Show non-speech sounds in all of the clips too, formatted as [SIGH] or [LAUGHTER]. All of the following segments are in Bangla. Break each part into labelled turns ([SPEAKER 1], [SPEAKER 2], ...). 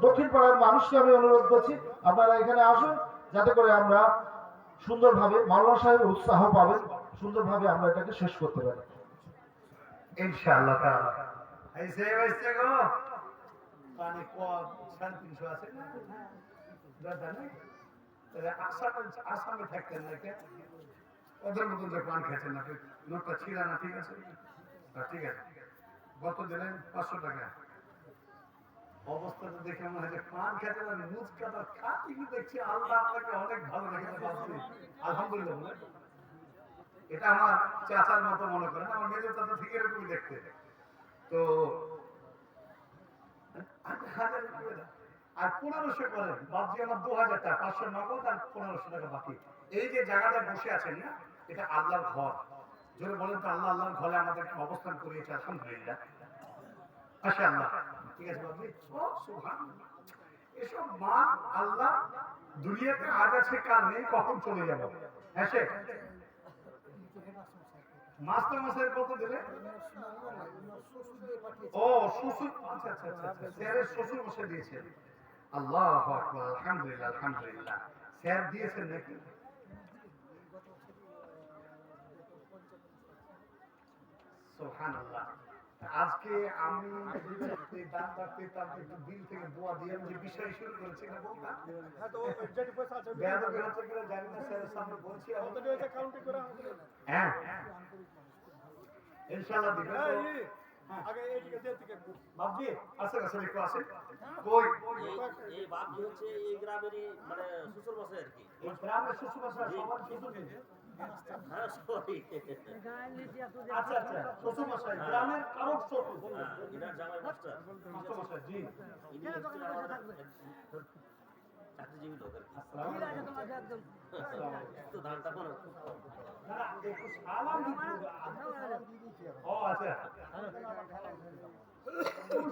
[SPEAKER 1] দক্ষিণ পাড়ার মানুষকে আমি অনুরোধ করছি আপনারা এখানে আসুন যাতে করে আমরা সুন্দরভাবে মাওলানা সাহেব উৎসাহ পাবেন সুন্দরভাবে আমরা এটাকে শেষ করতে পারি।
[SPEAKER 2] ইনশাআল্লাহ তাআলা। এই সে হইছে গো। পানি কম সাড়ে তিনশো আছে না? দরকার নেই? তাহলে আসামে আসামে থাকতেন না কে? ওদের মতন যে পান খেয়েছেন নাকি নোটটা ছিল না ঠিক আছে? ঠিক আছে। গত দিলেন? পাঁচশো টাকা। অবস্থাটা দেখে মনে যে পান খেতে মানে মুখ কাটা খাটি দেখছি, আল্লাহ আপনাকে অনেক ভালো রেখেছে আলহামদুলিল্লাহ এটা আমার চাচার মতো মনে করেন, আমার মেজর চাচা ঠিক এরকমই দেখতে। তো করে। আর পনেরোশো করেন বাদ আমার দু হাজার টাকা, পাঁচশো নগদ আর পনেরোশো টাকা বাকি। এই যে জায়গাটা বসে আছেন না, এটা আল্লাহর ঘর। যদি বলেন তো, আল্লাহ আল্লাহর ঘরে আমাদেরকে অবস্থান করিয়েছে, আলহামদুলিল্লাহ। আচ্ছা আল্লাহ ঠিক আছে। এসব মান আল্লাহ দুনিয়াতে আজ আছে, কাল নেই, কখন চলে যাব? হ্যাঁ মাস্টার মাসের কত দিলে? ও, শ্বশুর আচ্ছা আচ্ছা আচ্ছা আচ্ছা স্যারের শ্বশুর মশাই দিয়েছেন আল্লাহ আকবার, আলহামদুলিল্লাহ আলহামদুলিল্লাহ। স্যার দিয়েছেন নাকি? সুবহানাল্লাহ। আজকে আমি দিল থেকে দোয়া দিয়ে যে বিষয় শুরু করেছি না। বলতাম না স্যারের সামনে বলছি হ্যাঁ। ইনশাআল্লাহ দিবেন তো? বাবজি আসেন আসেন একটু আসেন। কই?
[SPEAKER 3] এই- বাপজি হচ্ছে এই গ্রামেরই মানে শ্বশুর মশাই আর কি।
[SPEAKER 2] এই গ্রামের শ্বশুর মশাই সবার শ্বশুর।
[SPEAKER 3] হ্যাঁ [LAUGHS]
[SPEAKER 2] আচ্ছা আচ্ছা মশাই গ্রামের
[SPEAKER 3] হ্যাঁ জামাই মাস্টার।
[SPEAKER 2] মাস্টার জি।
[SPEAKER 3] চাকরিজীবী লোক। তো ধানটা
[SPEAKER 2] হবে। ও আচ্ছা।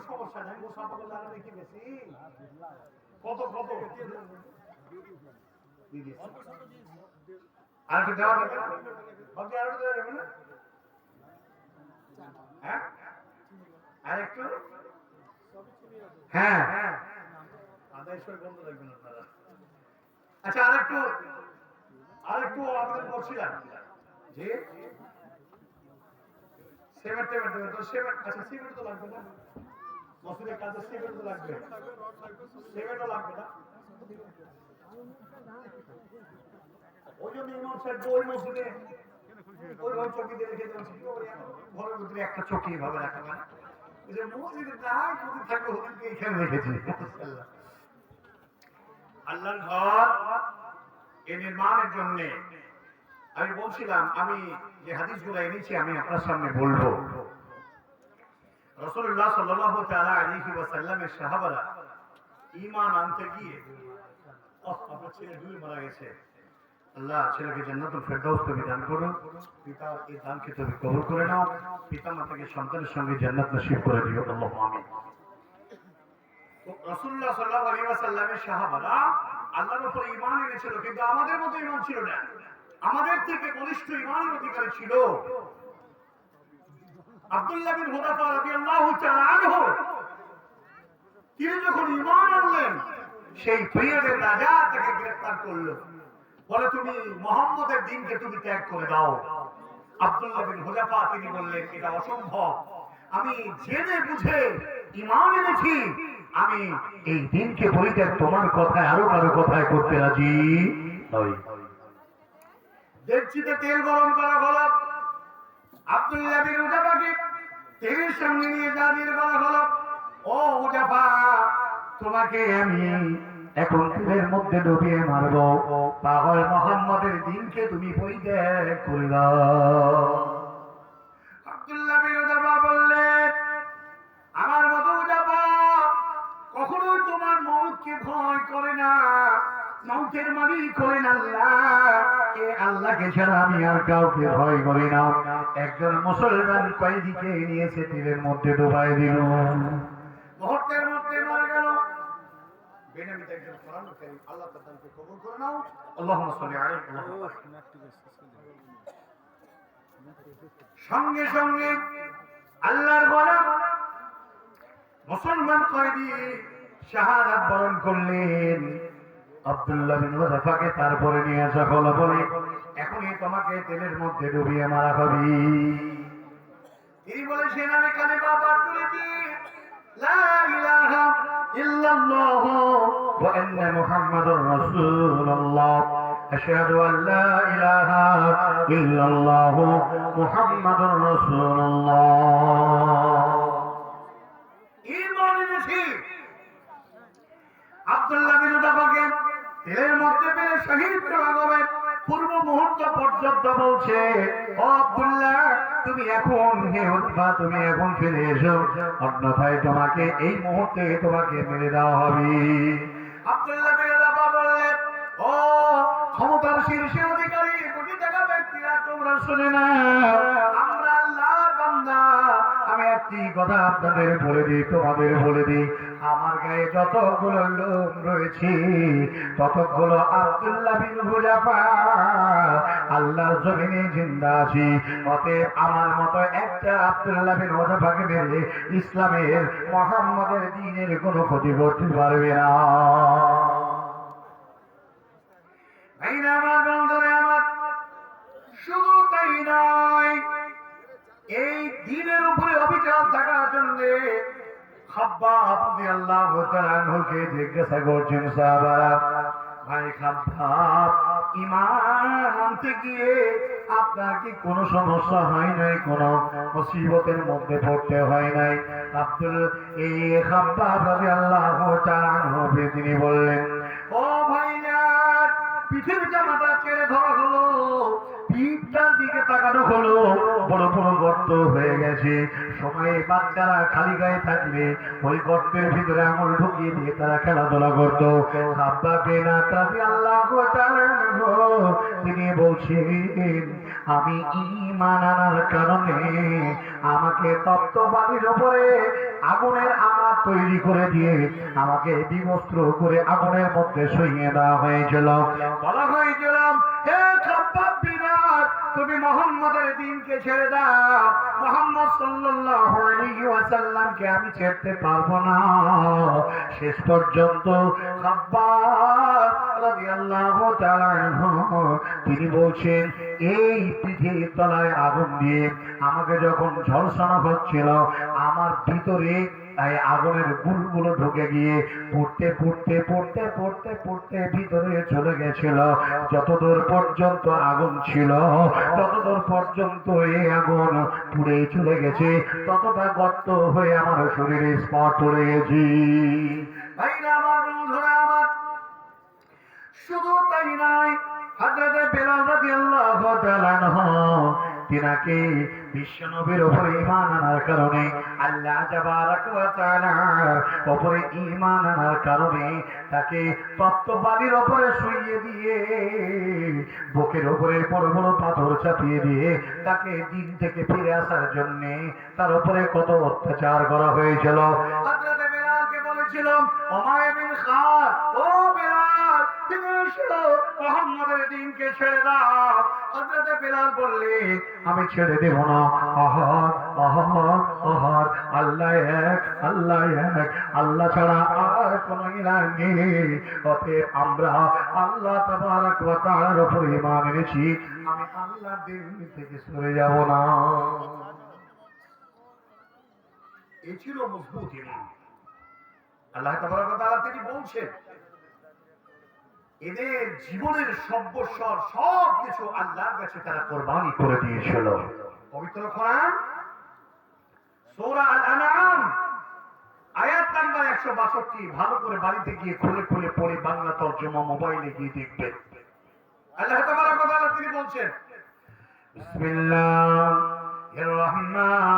[SPEAKER 2] সমস্যা নাই বেশি। কত কত? দিদি হ্যাঁ? আর একটু? হ্যাঁ। হ্যাঁ আদায় সই বন্ধ রাখবেন আপনারা। আচ্ছা আর যে সিমেন্ট টেমেন্ট তো সিমেন্ট আচ্ছা সিমেন্ট তো লাগবে না। মসজিদের কাজে সিমেন্ট তো লাগবে। সিমেন্টও লাগবে না। আল্লাহর ঘর নির্মাণের জন্য। আমি বলছিলাম, আমি যে হাদিসগুলো এনেছি, আমি আপনার সামনে বলব। রসুল্লাহ সাল্লাহ তালা আলিহি ওয়াসাল্লামের সাহাবারা ইমান আনতে গিয়ে আপনার ছেলে ডুবে মারা গেছে। আল্লাহ ছেলেকে জান্নাতুল ফেরদাউস তুমি দান করো পিতার এই দানকে তুমি কবুল করে নাও পিতা মাতাকে সন্তানের সঙ্গে জান্নাত নসিব করে দিও আল্লাহ আমিন। রসুল্লাহ সাল্লাহ আলী ওয়াসাল্লামের সাহাবারা আল্লাহর উপরে ইমান এনেছিল, কিন্তু আমাদের মতো ইমান ছিল না। আমাদের থেকে বলিষ্ঠ ইমানের অধিকারী ছিল আব্দুল্লাহ বিন হুদাফা রাদিয়াল্লাহু তাআলা আনহু। তিনি যখন ইমান আনলেন, সেই পিরিয়ডের রাজা তাকে গ্রেফতার করল। বলে তুমি মোহাম্মদের দিনকে তুমি ত্যাগ করে দাও। আব্দুল্লাহ বিন হুদাফা তিনি বললেন, এটা অসম্ভব। আমি জেনে বুঝে ইমান এনেছি। আমি এই দিনকে পরিত্যাগ তোমার কথায় আরও কারও কথায় করতে রাজি নই। দেখছিতে তেল গরম করা হলো আব্দুল্লাহ বিন উজাফাকে তেলের সামনে নিয়ে দাঁড়িয়ে বলা হলো ও উজাফা তোমাকে আমি এখন তেলের মধ্যে ডুবিয়ে মারবো। পাগল মোহাম্মদের দিনকে তুমি পরিত্যাগ করে দাও। আমার তোমার ভয় করে না। আল্লাহ। ছাড়া আমি আর কাউকে ভয় না। একজন মুসলমান কয়েদিকে নিয়েছে তীরের মধ্যে ডুবাই দিল মুহূর্তের মধ্যে মারা গেল বেনামিতে একজন কোরআন কারীম আল্লাহ তাআলাকে কবুল করে নাও। আল্লাহুম্মা সাল্লি আলাইহি ওয়া সঙ্গে সঙ্গে আল্লাহর বলা মুসলমান কয়েদি শাহাদাত বরণ করলেন। আব্দুল্লাহ বিন ওয়াজাফাকে তারপরে নিয়ে আসা হলো বলে এখনই তোমাকে তেলের মধ্যে ডুবিয়ে মারা হবে। তিনি বলেছেন আমি কালিমা পাঠ করেছি লা ইলাহা ইল্লাল্লাহ ওয়া আন্না মুহাম্মাদুর রাসূলুল্লাহ। আশহাদু আন লা ইলাহা ইল্লাল্লাহ মুহাম্মাদুর রাসূলুল্লাহ। ঈমান এনেছি। আব্দুল্লাহ বিন উদাবাকে মধ্যে পেলে শহীদ করা হবে। পূর্ব মুহূর্ত পর্যন্ত বলছে, ও আব্দুল্লাহ, তুমি এখন হে উৎপা তুমি এখন ফিরে এসো। অন্যথায় তোমাকে এই মুহূর্তে তোমাকে মেরে দেওয়া হবে। আব্দুল্লাহ মেরে উদাবা বললেন, ও ক্ষমতার শীর্ষে অধিকারী কোটি টাকা ব্যক্তিরা, তোমরা শুনে না একটি কথা আপনাদের বলে দিই, তোমাদের বলে দিই? আমার গায়ে যতগুলো লোম রয়েছে, ততগুলো আব্দুল্লাহ বিন হুজাফা আল্লাহ জমিনে জিন্দা আছি। অতএব আমার মতো একটা আব্দুল্লাহ বিন হুজাফাকে মেরে ইসলামের, মোহাম্মদের দিনের কোনো ক্ষতি করতে পারবে না। আমার বন্ধুরা, আমার শুধু তাই নয় থাকার জন্য খাব্বাব রাদিয়াল্লাহু তাআলা আনহুকে জিজ্ঞাসা করছেন ভাই গিয়ে আপনার কি কোনো সমস্যা হয় নাই? কোনো মুসিবতের মধ্যে পড়তে হয় নাই? আব্দুল, এই খাব্বাব রাদিয়াল্লাহু আনহুকে তিনি বললেন, ও ভাইজান, পিঠের জামাটা ছেড়ে ধরা হলো। পিঠটার তাকানো হলো, বড় বড় গর্ত হয়ে গেছে। সময়ে বাচ্চারা খালি গায়ে থাকলে ওই গর্তের ভিতরে আঙুল ঢুকিয়ে দিয়ে তারা খেলাধুলা করত। আব্বা বেনা তাবি আল্লাহ তিনি বলছেন, আমি ইমান আনার কারণে আমাকে তপ্ত বাড়ির ওপরে আগুনের আঘাত তৈরি করে দিয়ে, আমাকে বিবস্ত্র করে আগুনের মধ্যে শুইয়ে দেওয়া হয়েছিল। বলা মোহাম্মদের দিনকে ছেড়ে দাও। মোহাম্মদ সাল্লাল্লাহু আলাইহি ওয়াসাল্লামকে আমি ছেড়তে পারব না। শেষ পর্যন্ত খাব্বাব রাদিয়াল্লাহু তাআলা তিনি বলছেন, এই পিঠের তলায় আগুন দিয়ে আমাকে যখন ঝলসানো হচ্ছিল, আমার ভিতরে এই আগুনের গুলগুলো ঢুকে গিয়ে পড়তে পড়তে পড়তে পড়তে পড়তে ভিতরে চলে গেছিল। যতদূর পর্যন্ত আগুন ছিল, ততদূর পর্যন্ত এই আগুন পুড়ে চলে গেছে। ততটা গর্ত হয়ে আমার শরীরে স্পট পড়ে গেছি শুধু তাই নয় তিনাকে বিশ্বনবীর উপরে ঈমান আনার কারণে, আল্লাহ তাআলা উপরে ঈমান আনার কারণে তাকে তত্ত্ববাদীর উপরে শুইয়ে দিয়ে, বুকের উপরে বড় বড় পাথর চাপিয়ে দিয়ে তাকে দিন থেকে ফিরে আসার জন্য তার উপরে কত অত্যাচার করা হয়েছিল। হযরতে বেলালকে বলেছিল ওমায় বিন খার ও বেলাল, তুমি এসো, মোহাম্মদের দিনকে ছেড়ে দাও। হযরতে বেলাল বললে, আমি ছেড়ে দেব না। আহার আহার আহার। আল্লাহ এক আল্লাহ এক। আল্লাহ ছাড়া আর কোন ইলাহ নেই। অতএব আমরা আল্লাহ তাবারক ওয়া তাআলার উপর ঈমান এনেছি। আমি আল্লাহর দিন থেকে সরে যাব না। এই ছিল মজবুত ঈমান। আল্লাহ তাবারক ওয়া তাআলা তিনি বলছেন এদের জীবনের সর্বস্বর সব কিছু আল্লাহর কাছে তারা কোরবানি করে দিয়েছিল। পবিত্র কোরআন আল আয়াত নাম্বার 162 ভালো করে বাড়িতে গিয়ে খুলে খুলে পড়ে বাংলা তরজমা মোবাইলে গিয়ে দেখবেন। আল্লাহ তাবারক তিনি বলছেন, বিসমিল্লাহির রহমানির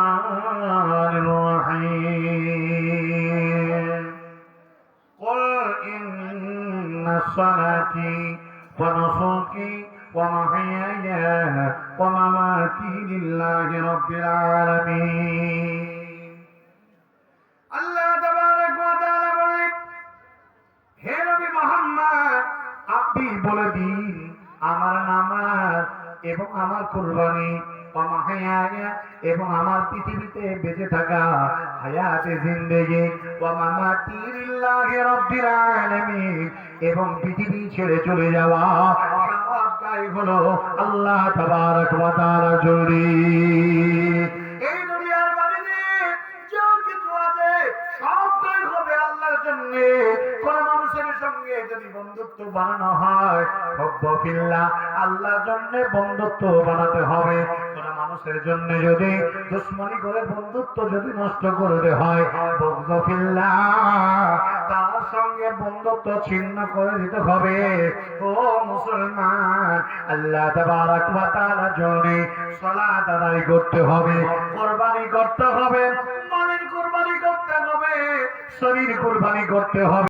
[SPEAKER 2] صلاتي ونسكي ومحياي ومماتي لله رب العالمين আল্লাহ তাবারক ওয়া তাআলা বলেন হে নবী মুহাম্মদ আপনি বলে দিন আমার নামাজ এবং আমার কুরবানি ওয়ামাহায়া এবং আমার পৃথিবীতে বেঁচে থাকা হায়াতে জিন্দেগি ওয়া মামাতি আলামিন। এবং পৃথিবী ছেড়ে চলে যাওয়া সবটাই হলো আল্লাহ তাবারক ওয়া জন্য এই দুনিয়ার যা কিছু আছে সবটাই হবে আল্লাহর জন্য। কোন মানুষের সঙ্গে যদি বন্ধুত্ব বানানো হয় হব্ব ফিল্লাহ আল্লাহর জন্য বন্ধুত্ব বানাতে হবে। মানুষের জন্য যদি দুশ্মনী করে বন্ধুত্ব যদি নষ্ট করতে হয় তার সঙ্গে বন্ধুত্ব ছিন্ন করে দিতে হবে। ও মুসলমান, আল্লাহ আদায় করতে হবে, কুরবানি করতে হবে মানের কুরবানি করতে হবে, শরীর কুরবানি করতে হবে।